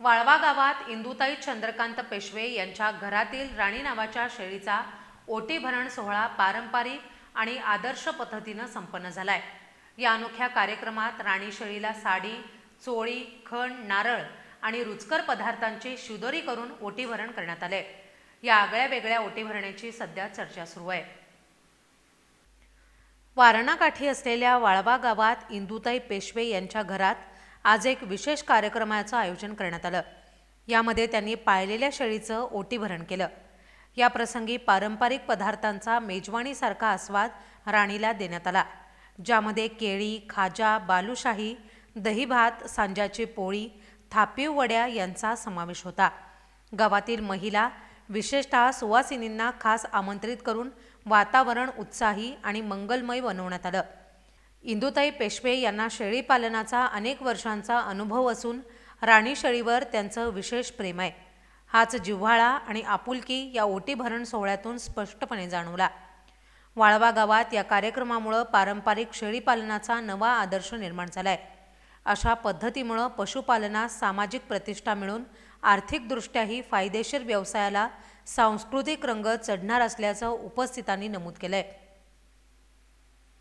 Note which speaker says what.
Speaker 1: वाळवा गावात इंदुताई चंद्रकांत पेशवे यांच्या घरातील राणी नावाच्या शेळीचा ओटी भरण सोहळा पारंपरिक आणि आदर्श पद्धतीनं संपन्न झालाय. या अनोख्या कार्यक्रमात राणी शेळीला साडी चोळी खण नारळ आणि रुचकर पदार्थांची शिदोरी करून ओटी भरण करण्यात आले या आगळ्या वेगळ्या ओटी भरण्याची सध्या चर्चा सुरू आहे. वारणाकाठी असलेल्या वाळवा गावात इंदुताई पेशवे यांच्या घरात आज एक विशेष कार्यक्रमाचं आयोजन करण्यात आलं. यामध्ये त्यांनी पाळलेल्या शेळीचं ओटीभरण केलं. या प्रसंगी पारंपरिक पदार्थांचा मेजवानीसारखा आस्वाद राणीला देण्यात आला ज्यामध्ये केळी खाजा बालुशाही दहीभात सांजाची पोळी थापीव वड्या यांचा समावेश होता. गावातील महिला विशेषतः सुवासिनींना खास आमंत्रित करून वातावरण उत्साही आणि मंगलमय बनवण्यात आलं. इंदुताई पेशवे यांना शेळी पालनाचा अनेक वर्षांचा अनुभव असून राणी शेळीवर त्यांचं विशेष प्रेम आहे. हाच जिव्हाळा आणि आपुलकी या ओटी भरण सोहळ्यातून स्पष्टपणे जाणवला. वाळवा गावात या कार्यक्रमामुळं पारंपरिक शेळीपालनाचा नवा आदर्श निर्माण झालाय. अशा पद्धतीमुळं पशुपालनास सामाजिक प्रतिष्ठा मिळून आर्थिकदृष्ट्याही फायदेशीर व्यवसायाला सांस्कृतिक रंग चढणार असल्याचं उपस्थितांनी नमूद केलं आहे